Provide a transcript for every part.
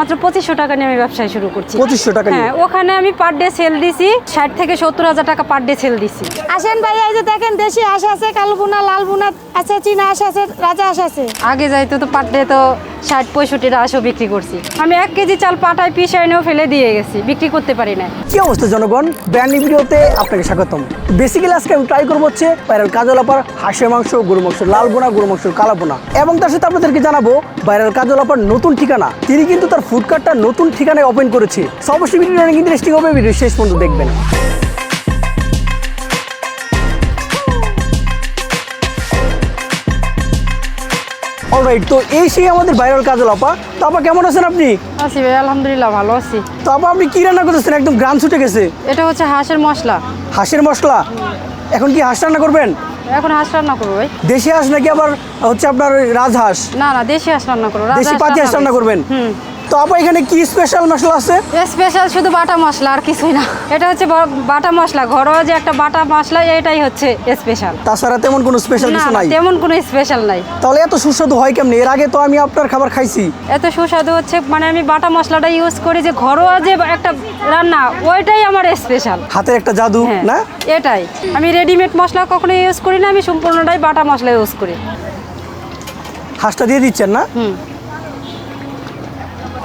মাত্র পঁচিশশো টাকা নিয়ে আমি ব্যবসায় শুরু করছি। পঁচিশশো টাকা হ্যাঁ ওখানে আমি পার ডে সেল দিছি ষাট থেকে সত্তর হাজার টাকা পার ডে সেল দিছি। আসেন ভাই এই যে দেখেন দেশি হাঁস আছে কালো বোনা লাল বোনা আছে চীনা হাঁস আছে রাজা হাঁস আছে। আগে যাইতো তো পার ডে তো ষাট পঁয়ষট্টি আশও বিক্রি করছি। আমি এক কেজি চাল পাটায় পিস এনেও ফেলে দিয়ে গেছি, বিক্রি করতে পারি না কি অবস্থা জনগণ? ব্র্যান্ড ভিডিওতে আপনাকে স্বাগতম। বেসিক্যালি আজকে আমি ট্রাই করব হচ্ছে বাইরের কাজলাপার হাঁসের মাংস গরু মাংস, লাল বোনা গরু মাংস, কালা বোনা। এবং তার সাথে আপনাদেরকে জানাব বাইরের কাজলাপার নতুন ঠিকানা। তিনি কিন্তু তার ফুড কার্টটা নতুন ঠিকানায় ওপেন করেছে। সো অবশ্যই ভিডিওটা অনেক ইন্টারেস্টিং হবে ভিডিও শেষ পর্যন্ত দেখবেন। অলরাইট তো এই সেই আমাদের বাইরের কাজলাপা তো আপা কেমন আছেন আপনি? আছি ভাই আলহামদুলিল্লাহ ভালো আছি। তো আপা আপনি কি রান্না করতেছেন? একদম গ্রাম ছুটে গেছে। এটা হচ্ছে হাঁসের মশলা। হাঁসের মশলা? এখন কি হাঁস রান্না করবেন? এখন হাঁস রান্না করব ভাই। দেশি হাঁস নাকি আবার হচ্ছে আপনার রাজহাঁস? না না দেশি হাঁস রান্না করব। দেশি পাতি হাঁস রান্না করবেন? হুম। তো আপা এখানে কি স্পেশাল মশলা আছে? স্পেশাল শুধু বাটা মশলা আর কিছুই না। এটা হচ্ছে বাটা মশলা ঘরোয়া যে একটা বাটা মশলা এটাই হচ্ছে স্পেশাল তাছাড়া তেমন কোনো স্পেশাল কিছু নাই? তেমন কোনো স্পেশাল নাই। তাহলে এত সুস্বাদু হয় কেমনি? এর আগে তো আমি আপনার খাবার খাইছি। এত সুস্বাদু হচ্ছে মানে আমি বাটা মশলাটা ইউজ করি যে ঘরোয়া যে একটা রান্না ওইটাই আমার স্পেশাল হাতের একটা জাদু হ্যাঁ না? এটাই। আমি রেডিমেড মশলা কখনো ইউজ করি না আমি সম্পূর্ণটাই বাটা মশলা ইউজ করি। হাঁসটা দিয়ে দিচ্ছেন না? হুম।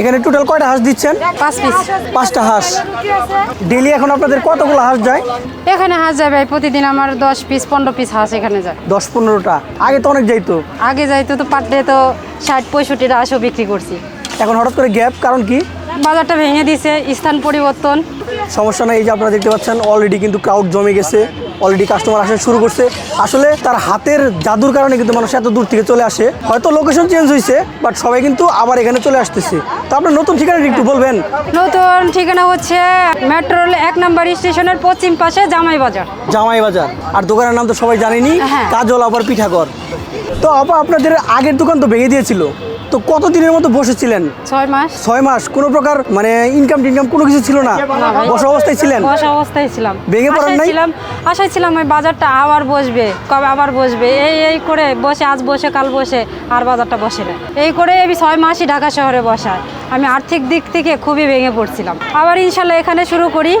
এখানে টোটাল কয়টা হাঁস দিচ্ছেন? পাঁচ পিস। পাঁচটা হাঁস। ডেলি এখন আপনাদের কতগুলো হাঁস যায়? এখানে হাঁস যায় ভাই প্রতিদিন আমার দশ পিস পনেরো পিস হাঁস এখানে যায়। দশ পনেরোটা। আগে তো অনেক যাইতো। আগে যাইতো তো পার ডে তো ষাট পঁয়ষট্টি হাঁসও বিক্রি করছি। এখন হঠাৎ করে গ্যাপ কারণ কি? বাজারটা ভেঙে দিছে স্থান পরিবর্তন। সমস্যা নাই এই যে আপনারা দেখতে পাচ্ছেন অলরেডি কিন্তু ক্রাউড জমে গেছে অলরেডি কাস্টমার আসা শুরু করছে। আসলে তার হাতের জাদুর কারণে কিন্তু মানুষ এত দূর থেকে চলে আসে। হয়তো লোকেশন চেঞ্জ হয়েছে বাট সবাই কিন্তু আবার এখানে চলে আসতেছে। তো আপনার নতুন ঠিকানাটা একটু বলবেন। নতুন ঠিকানা হচ্ছে মেট্রো এক নম্বর স্টেশনের পশ্চিম পাশে জামাই বাজার। জামাই বাজার। আর দোকানের নাম তো সবাই জানেনি হ্যাঁ। কাজল আবার পিঠাঘর। তো আপা আপনাদের আগের দোকান তো ভেঙে দিয়েছিল। তো কত দিনের মতো বসেছিলেন? ছয় মাস। ছয় মাস। কোনো প্রকার মানে ইনকাম টিনকাম কোনো কিছু ছিল না। বসা অবস্থায় ছিলেন? বসা অবস্থায় ছিলাম। ভেঙে পড়েন নাই? ছিলাম আশায় ছিলাম ওই বাজারটা আবার বসবে কবে আবার বসবে? এই এই করে বসে আজ বসে কাল বসে আর বাজারটা বসে না। এই করে আমি ছয় মাসই ঢাকা শহরে বসায় আমি আর্থিক দিক থেকে খুবই ভেঙে পড়ছিলাম। আবার ইনশাল্লাহ এখানে শুরু করি।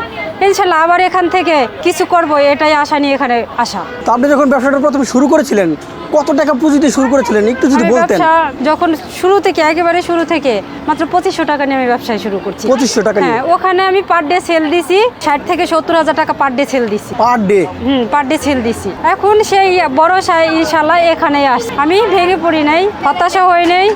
ইনশাল্লাহ আবার এখান থেকে কিছু করব এটাই আশা নিয়ে এখানে আসা। তো আপনি যখন ব্যবসাটা প্রথমে শুরু করেছিলেন কত টাকা পুঁজিতে শুরু করেছিলেন? একটু যদি বলতেন। যখন শুরু থেকে একেবারে শুরু থেকে মাত্র পঁচিশশো টাকা নিয়ে আমি ব্যবসায় শুরু করছি। 2500 টাকা হ্যাঁ ওখানে আমি পার ডে সেল দিছি ষাট থেকে সত্তর হাজার টাকা পার ডে সেল দিছি। Per day hmm per day sale দিছি। এখন সেই বড় ইনশাল্লাহ এখানেই আস আমি ভেঙে পড়ি নাই হতাশা হই নাই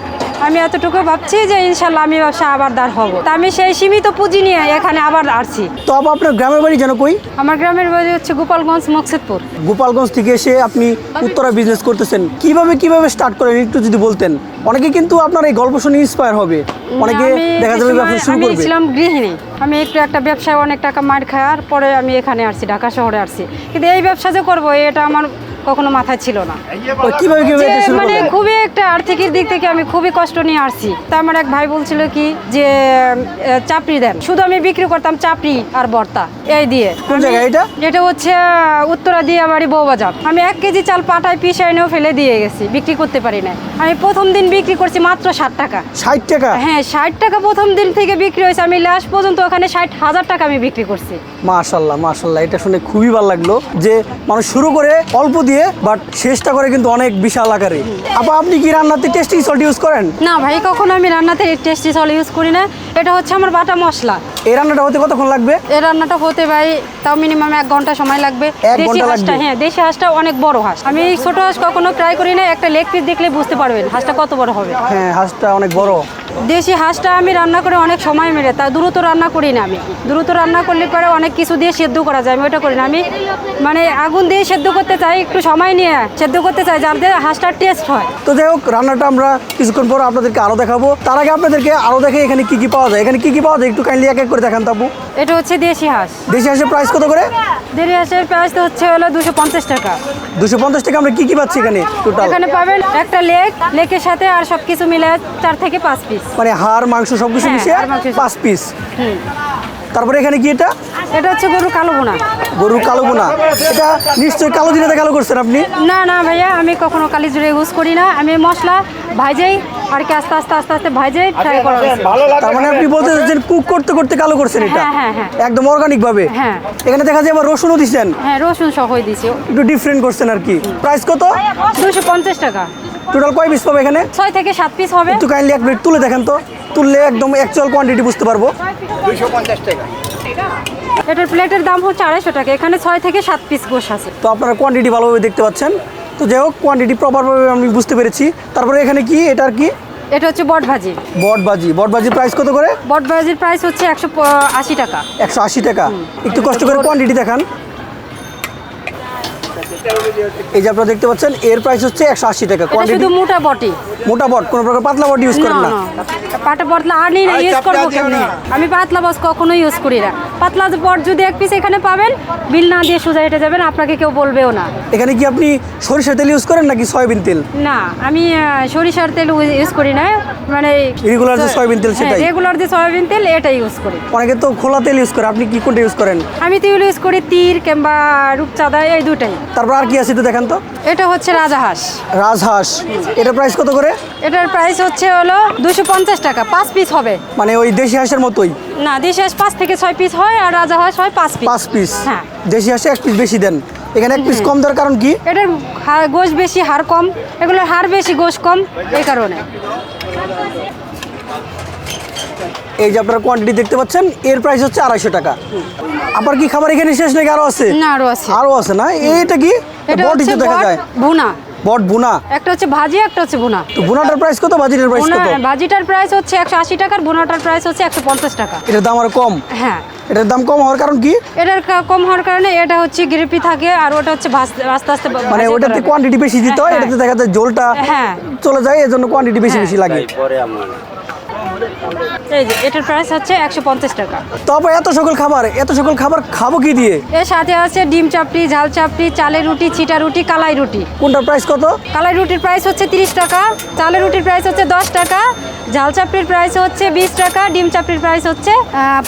আমি এতটুকু ভাবছি যে ইনশাল্লাহ আমি ব্যবসা আবার দাঁড় হব। তা আমি সেই সীমিত পুঁজি নিয়ে এখানে আবার আসছি। তো আপা আপনার গ্রামের বাড়ি যেন কই? আমার গ্রামের বাড়ি হচ্ছে গোপালগঞ্জ মকসেদপুর। গোপালগঞ্জ থেকে এসে আপনি উত্তরা বিজনেস করতেছেন। কীভাবে কীভাবে স্টার্ট করেন? একটু যদি বলতেন। অনেকে কিন্তু আপনার এই গল্প শুনে ইন্সপায়ার হবে। অনেকে দেখা যাবে ব্যবসা শুরু আমি ছিলাম গৃহিণী। আমি একটু একটা ব্যবসায় অনেক টাকা মার খাওয়ার পরে আমি এখানে আসছি ঢাকা শহরে আসছি। কিন্তু এই ব্যবসা যে করব এটা আমার কখনো মাথায় ছিল না। মানে খুবই একটা আর্থিকের দিক থেকে আমি খুবই কষ্ট নিয়ে আসছি। তা আমার এক ভাই বলছিল কি যে চাপড়ি দেন। শুধু আমি বিক্রি করতাম চাপড়ি আর বর্তা এই দিয়ে। এটা? হচ্ছে উত্তরা দিয়া বাড়ি বউবাজার। আমি এক কেজি চাল পাটায় পিস এনেও ফেলে দিয়ে গেছি বিক্রি করতে পারি না আমি প্রথম দিন বিক্রি করছি মাত্র ষাট টাকা। ষাট টাকা? হ্যাঁ ষাট টাকা প্রথম দিন থেকে বিক্রি হয়েছে। আমি লাস্ট পর্যন্ত ওখানে ষাট হাজার টাকা আমি বিক্রি করছি। মাশাল্লাহ মাশাল্লাহ। এটা শুনে খুবই ভালো লাগল যে মানুষ শুরু করে অল্প দিয়ে বাট শেষটা করে কিন্তু অনেক বিশাল আকারে। আপা আপনি কি রান্নাতে টেস্টিং সল্ট ইউজ করেন? না ভাই কখনো আমি রান্নাতে টেস্টি সল ইউজ করি না। এটা হচ্ছে আমার বাটা মশলা। এই রান্নাটা হতে কতক্ষণ লাগবে? এই রান্নাটা হতে ভাই তাও মিনিমাম এক ঘণ্টা সময় লাগবে। এক দেশি ঘণ্টা হাঁসটা লাগবে? হ্যাঁ দেশি হাঁসটা অনেক বড় হাঁস। আমি ছোট হাঁস কখনো ট্রাই করি না একটা লেগ পিস দেখলে বুঝতে পারবেন হাঁসটা কত বড় হবে। হ্যাঁ হাঁসটা অনেক বড়। দেশি হাঁসটা আমি রান্না করে অনেক সময় মেরে তা দ্রুত রান্না করি না আমি। দ্রুত রান্না করলে পরে অনেক কিছু দিয়ে সেদ্ধ করা যায় আমি ওটা করি না। আমি মানে আগুন দিয়ে সেদ্ধ করতে চাই একটু সময় নিয়ে সেদ্ধ করতে চাই যাতে হাঁসটার টেস্ট হয়। তো যাই হোক রান্নাটা আমরা কিছুক্ষণ পর আপনাদেরকে আরও দেখাবো। তার আগে আপনাদেরকে আরও দেখে এখানে কি কি পাওয়া যায়। এখানে কি কি পাওয়া যায়? একটু কাইন্ডলি এক এক করে দেখান তাপু এটা হচ্ছে দেশি হাঁস। দেশি হাঁসের প্রাইস কত করে? দেশি হাঁসের প্রাইস তো হচ্ছে হলো দুশো পঞ্চাশ টাকা। দুশো পঞ্চাশ টাকা আমরা কি কি পাচ্ছি এখানে টোটাল এখানে পাবেন একটা লেক লেকের সাথে আর সব কিছু মিলে চার থেকে পাঁচ পিস মানে হাড় মাংস সব কিছু হ্যাঁ, মিশিয়ে। পাঁচ পিস তারপরে এখানে কি এটা? এটা হচ্ছে গরু কালো বোনা গরুর কালো বোনা এটা নিশ্চয়ই কালো দিনে কালো করছেন আপনি? না না ভাইয়া আমি কখনো কালি জুড়ে ইউজ করি না। আমি মশলা ভাজেই আর কি আস্তে আস্তে আস্তে আস্তে ভাজে ফ্রাই করা তার মানে আপনি বলতে চাচ্ছেন কুক করতে করতে কালো করছেন এটা? হ্যাঁ, হ্যাঁ, হ্যাঁ। একদম অর্গানিক ভাবে? হ্যাঁ। এখানে দেখা যায় আবার রসুনও দিচ্ছেন হ্যাঁ রসুন সহই দিছি। একটু ডিফারেন্ট করছেন আর কি। প্রাইস কত? দুশো পঞ্চাশ টাকা। টোটাল কয় পিস পাবে এখানে? ছয় থেকে সাত পিস হবে। একটু কাইন্ডলি এক প্লেট তুলে দেখেন তো। তুললে একদম অ্যাকচুয়াল কোয়ান্টিটি বুঝতে পারব। দুইশো পঞ্চাশ টাকা। এটার প্লেটের দাম হচ্ছে আড়াইশো টাকা। এখানে ছয় থেকে সাত পিস গোশ আছে। তো আপনারা কোয়ান্টিটি ভালোভাবে দেখতে পাচ্ছেন। তো যাই হোক কোয়ান্টিটি প্রপারভাবে আমি বুঝতে পেরেছি। তারপরে এখানে কি? এটার কি? এটা হচ্ছে বট ভাজি। বটবাজি বটবাজির প্রাইস কত করে? বট ভাজির প্রাইস হচ্ছে একশো আশি টাকা। একশো আশি টাকা। একটু কষ্ট করে কোয়ান্টিটি দেখান। এই যে আপনারা দেখতে পাচ্ছেন এর প্রাইস হচ্ছে একশো আশি টাকা। কোয়ান্টিটি শুধু মোটা বটি। মোটা বট কোনো প্রকার পাতলা বট ইউজ করেন না। পাটা পতলা আর নেই না ইউজ করব কেমনি? আমি পাতলা বস কখনো ইউজ করি না। পাতলা বট যদি এক পিস এখানে পাবেন বিল না দিয়ে সোজা হেঁটে যাবেন আপনাকে কেউ বলবেও না। এখানে কি আপনি সরিষার তেল ইউজ করেন নাকি সয়াবিন তেল? না আমি সরিষার তেল ইউজ করি না। মানে রেগুলার যে সয়াবিন তেল সেটাই? রেগুলার যে সয়াবিন তেল এটা ইউজ করি। অনেকে তো খোলা তেল ইউজ করে আপনি কি কোনটা ইউজ করেন? আমি তেল ইউজ করি তীর কিংবা রূপচাঁদা এই দুটাই তারপর আর কি আছে তো দেখেন তো। এটা হচ্ছে রাজাহাঁস। রাজহাঁস। এটা প্রাইস কত করে? এটার প্রাইস হচ্ছে হলো দুশো পঞ্চাশ টাকা পাঁচ পিস হবে। মানে ওই দেশি হাঁসের মতোই। না দেশি হাঁস পাঁচ থেকে ছয় পিস হয় আর রাজাহাঁস হয় পাঁচ পিস পাঁচ পিস হ্যাঁ। দেশি হাঁসে এক পিস বেশি দেন? এখানে এক পিস কম দেওয়ার কারণ কি? এটার গোশ বেশি হাড় কম। এগুলোর হাড় বেশি গোশ কম এই কারণে। এই যে আপনারা কোয়ান্টিটি দেখতে পাচ্ছেন এর প্রাইস হচ্ছে আড়াইশো টাকা। আপনার কি খাবার এখানে শেষ নাকি আরও আছে? না আরও আছে। আরও আছে না? এটা কি হচ্ছে তো দেখা যায়। ভুনা। বট বুনা একটা হচ্ছে ভাজি একটা হচ্ছে বোনা তো বুনাটার প্রাইস কত? ভাজিটার প্রাইস কত? ভাজিটার প্রাইস হচ্ছে একশো আশি টাকার বুনাটার প্রাইস হচ্ছে একশো পঞ্চাশ টাকা। এটার দাম আর কম? হ্যাঁ। এটার দাম কম হওয়ার কারণ কি? এটার কম হওয়ার কারণে এটা হচ্ছে গ্রেপি থাকে আর ওটা হচ্ছে আস্তে আস্তে মানে ওটাতে কোয়ান্টিটি বেশি দিতে হয় হ্যাঁ, এটাতে দেখা যায় ঝোলটা হ্যাঁ। চলে যায় এজন্য কোয়ান্টিটি বেশি বেশি লাগে। এই যে এটার প্রাইস হচ্ছে একশো পঞ্চাশ টাকা। তবে এত সকল খাবার এত সকল খাবার খাব কি দিয়ে? এর সাথে আছে ডিম চাপড়ি ঝাল চাপড়ি চালের রুটি চিটা রুটি কালাই রুটি। কোনটার প্রাইস কত? কালাই রুটির প্রাইস হচ্ছে তিরিশ টাকা চালের রুটির প্রাইস হচ্ছে দশ টাকা ঝাল চাপড়ির প্রাইস হচ্ছে বিশ টাকা ডিম চাপড়ির প্রাইস হচ্ছে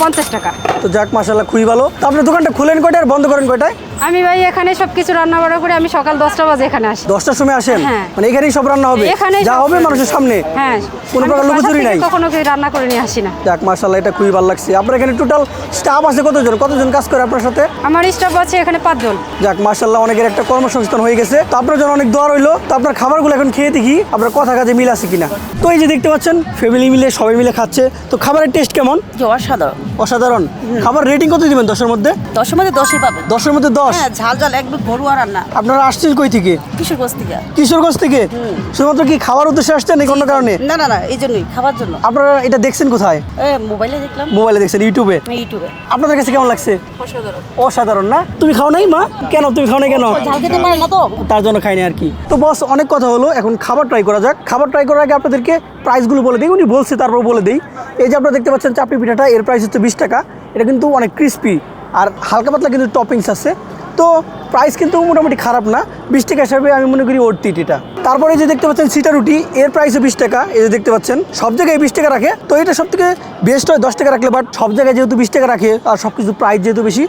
পঞ্চাশ টাকা। তো যাক মাসাল্লাহ খুবই ভালো। তো আপনি দোকানটা খুলেন কয়টায় আর বন্ধ করেন কয়টায়? আমি ভাই এখানে সব কিছু রান্না বান্না করে আমি সকাল দশটা বাজে এখানে আসি। দশটার সময় আসেন? হ্যাঁ। মানে এখানেই সব রান্না হবে? এখানেই যা হবে মানুষের সামনে? হ্যাঁ। কোনো প্রকার লুকোচুরি নাই? কখনো কিছু রান্না করে নিয়ে আসি না। যাক মাসাল্লাহ এটা খুবই ভালো লাগছে। আপনার এখানে টোটাল স্টাফ আছে কতজন? কতজন কাজ করে আপনার সাথে? আমার স্টাফ আছে এখানে পাঁচজন। যাক মার্শাল্লাহ অনেকের একটা কর্মসংস্থান হয়ে গেছে। তো আপনার জন্য অনেক দোয়া রইল। তো আপনার খাবারগুলো এখন খেয়ে দেখি আপনার কথা কাজে মিল আছে কিনা। তো এই যে দেখতে পাচ্ছেন ফ্যামিলি মিলে সবাই মিলে খাচ্ছে। তো খাবারের টেস্ট কেমন? অসাধারণ। অসাধারণ। খাবার রেটিং কত দিবেন দশের মধ্যে? দশের মধ্যে দশই পাবে দশের মধ্যে দশ? হ্যাঁ ঝাল ঝাল একদম ঘরোয়া রান্না। আপনারা আসছেন কই থেকে? কিশোরগঞ্জ থেকে। কিশোরগঞ্জ থেকে? শুধুমাত্র কি খাওয়ার উদ্দেশ্যে আসছেন কারণে? না না না এই জন্যই খাবার জন্য। আপনারা এটা দেখছেন কোথায়? মোবাইলে দেখলাম। মোবাইলে দেখছেন ইউটিউবে? ইউটিউবে। আপনাদের কাছে কেমন লাগছে? অসাধারণ। অসাধারণ না? তুমি খাও নাই মা? কেন তুমি খাও নাই কেন? ঝাল খেতে পারে না তো। তার জন্য খাইনি আর কি। তো বস অনেক কথা হলো এখন খাবার ট্রাই করা যাক। খাবার ট্রাই করার আগে আপনাদেরকে প্রাইসগুলো বলে দিই। উনি বলছে তারপর বলে দিই। এই যে আপনারা দেখতে পাচ্ছেন চাপড়ি পিঠাটা এর প্রাইস হচ্ছে বিশ টাকা। এটা কিন্তু অনেক ক্রিস্পি আর হালকা পাতলা কিন্তু টপিংস আছে। তো প্রাইস কিন্তু মোটামুটি খারাপ না। বিশ টাকা হিসাবে আমি মনে করি ওর্থিট এটা তারপরে যে দেখতে পাচ্ছেন সিটা রুটি, এর প্রাইসও বিশ টাকা। এই যে দেখতে পাচ্ছেন, সব জায়গায় বিশ টাকা রাখে। তো এটা সব থেকে বেস্ট হয় দশ টাকা রাখলে বাট সব জায়গায় যেহেতু বিশ টাকা রাখে আর সব কিছু প্রাইস যেহেতু বেশি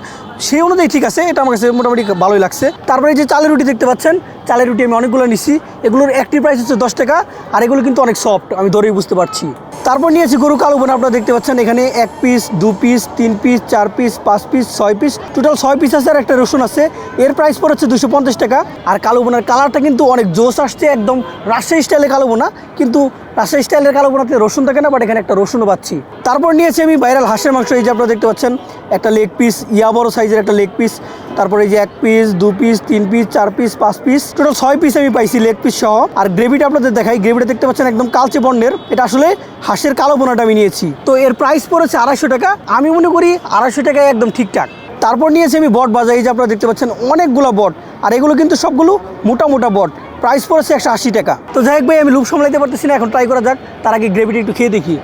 সেই অনুযায়ী ঠিক আছে। এটা আমার কাছে মোটামুটি ভালোই লাগছে। তারপরে যে চালের রুটি দেখতে পাচ্ছেন, চালের রুটি আমি অনেকগুলো নিচ্ছি এগুলোর একটি প্রাইস হচ্ছে দশ টাকা, আর এগুলো কিন্তু অনেক সফট আমি ধরেই বুঝতে পারছি। তারপর নিয়েছি গরু কালো বোনা, আপনারা দেখতে পাচ্ছেন এখানে এক পিস দু পিস তিন পিস চার পিস পাঁচ পিস ছয় পিস টোটাল ছয় পিস আছে আর একটা রসুন আছে। এর প্রাইস পড়েছে দুশো পঞ্চাশ টাকা। আর কালো বোনার কালারটা কিন্তু অনেক জোশ আসছে, একদম রাজশাহী স্টাইলে কালো বোনা। কিন্তু রাজশাহী স্টাইলের কালো বোনাতে রসুন থাকে না বাট এখানে একটা রসুনও পাচ্ছি। তারপর নিয়েছি আমি বাইরাল হাঁসের মাংস, এই যে আপনারা দেখতে পাচ্ছেন একটা লেগ পিস ইয়া বড় সাইজের একটা লেগ পিস তারপরে এই যে এক পিস দু পিস তিন পিস চার পিস পাঁচ পিস টোটাল ছয় পিস আমি পাইছি লেগ পিস সহ। আর গ্রেভিটা আপনাদের দেখাই গ্রেভিটা দেখতে পাচ্ছেন একদম কালচে বর্ণের, এটা আসলে হাঁসের কালো বোনাটা আমি নিয়েছি। তো এর প্রাইস পড়েছে আড়াইশো টাকা, আমি মনে করি আড়াইশো টাকায় একদম ঠিকঠাক। তারপর নিয়েছি আমি বট বাজার, এই যে আপনারা দেখতে পাচ্ছেন অনেকগুলো বট, আর এগুলো কিন্তু সবগুলো মোটা মোটা বট প্রাইস পড়েছে একশো আশি টাকা। তো যাই হোক ভাই, আমি লুপ সামলাইতে পারতেছি না, এখন ট্রাই করা যাক, তার আগে গ্রেভিটা একটু খেয়ে দেখি।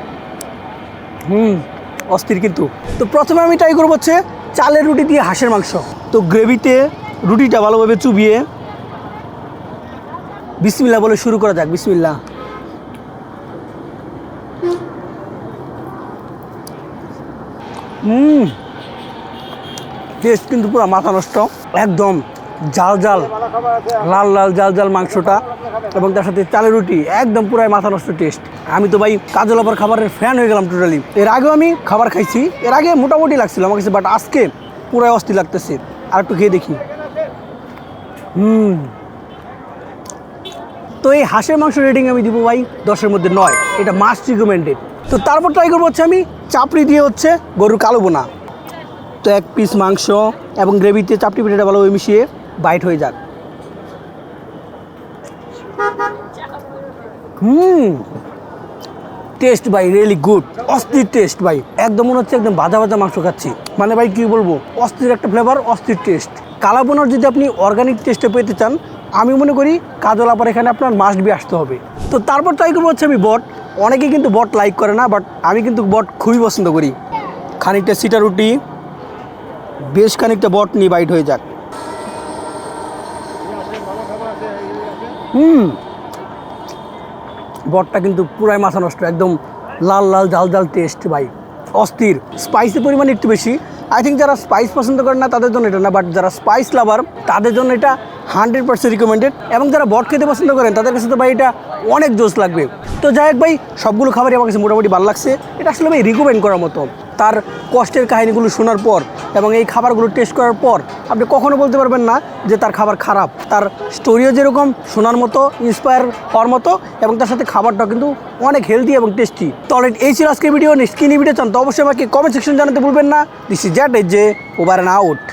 হুম। অস্থির কিন্তু। তো প্রথমে আমি ট্রাই করব হচ্ছে চালের রুটি দিয়ে হাঁসের মাংস। তো গ্রেভিতে রুটিটা ভালোভাবে চুবিয়ে বিসমিল্লা বলে শুরু করা যাক বিসমিল্লা হুম টেস্ট কিন্তু পুরো মাথা নষ্ট। একদম জাল জাল, লাল লাল জাল জাল মাংসটা। এবং তার সাথে চালের রুটি, একদম পুরাই মাথা নষ্ট টেস্ট আমি তো ভাই কাজল আপার খাবারের ফ্যান হয়ে গেলাম টোটালি এর আগেও আমি খাবার খাইছি, এর আগে মোটামুটি লাগছিল আমার কাছে বাট আজকে পুরাই অস্থির লাগতেছে। আর একটু খেয়ে দেখি। হুম। তো এই হাঁসের মাংস রেটিং আমি দিব ভাই দশের মধ্যে নয়। এটা মাস্ট রিকমেন্ডেড তো তারপর ট্রাই করব হচ্ছে আমি চাপড়ি দিয়ে হচ্ছে গরুর কালো বোনা। তো এক পিস মাংস এবং গ্রেভিতে চাপটি পিঠাটা ভালোভাবে মিশিয়ে বাইট হয়ে যাক। হুম। টেস্ট ভাই রিয়েলি গুড অস্থির টেস্ট ভাই। একদম মনে হচ্ছে একদম ভাজা ভাজা মাংস খাচ্ছি। মানে ভাই, কী বলব? অস্থির একটা ফ্লেভার অস্থির টেস্ট কালাবোনার যদি আপনি অর্গানিক টেস্টে পেতে চান, আমি মনে করি কাজল আপার এখানে আপনার মাস্ট বি আসতে হবে। তো তারপর ট্রাই করব হচ্ছে আমি বট। অনেকেই কিন্তু বট লাইক করে না বাট আমি কিন্তু বট খুবই পছন্দ করি। খানিকটা সিটা রুটি। বেশ খানিকটা বট নিয়ে বাইট হয়ে যাক। হুম। বটটা কিন্তু পুরাই মাথা নষ্ট, একদম লাল লাল জাল জাল টেস্ট ভাই। অস্থির। স্পাইসের পরিমাণ একটু বেশি। আই থিঙ্ক যারা স্পাইস পছন্দ করেন না, তাদের জন্য এটা না বাট যারা স্পাইস লাভার তাদের জন্য এটা হান্ড্রেড পার্সেন্ট রিকমেন্ডেড এবং যারা বট খেতে পছন্দ করেন, তাদের কাছে তো ভাই এটা অনেক জোস লাগবে। তো যাই হোক ভাই, সবগুলো খাবারই আমার কাছে মোটামুটি ভালো লাগছে। এটা আসলে ভাই রিকমেন্ড করার মতো। তার কষ্টের কাহিনিগুলো শোনার পর এবং এই খাবারগুলো টেস্ট করার পর আপনি কখনো বলতে পারবেন না যে তার খাবার খারাপ। তার স্টোরিও যেরকম শোনার মতো ইন্সপায়ার হওয়ার মতো এবং তার সাথে খাবারটাও কিন্তু অনেক হেলদি এবং টেস্টি তো এই ছিল আজকের ভিডিও নেক্সট কিনি ভিডিও চান তো অবশ্যই আমাকে কমেন্ট সেকশন জানাতে ভুলবেন না। দিস ইজ জ্যাট এজ যে ওভার অ্যান্ড আউট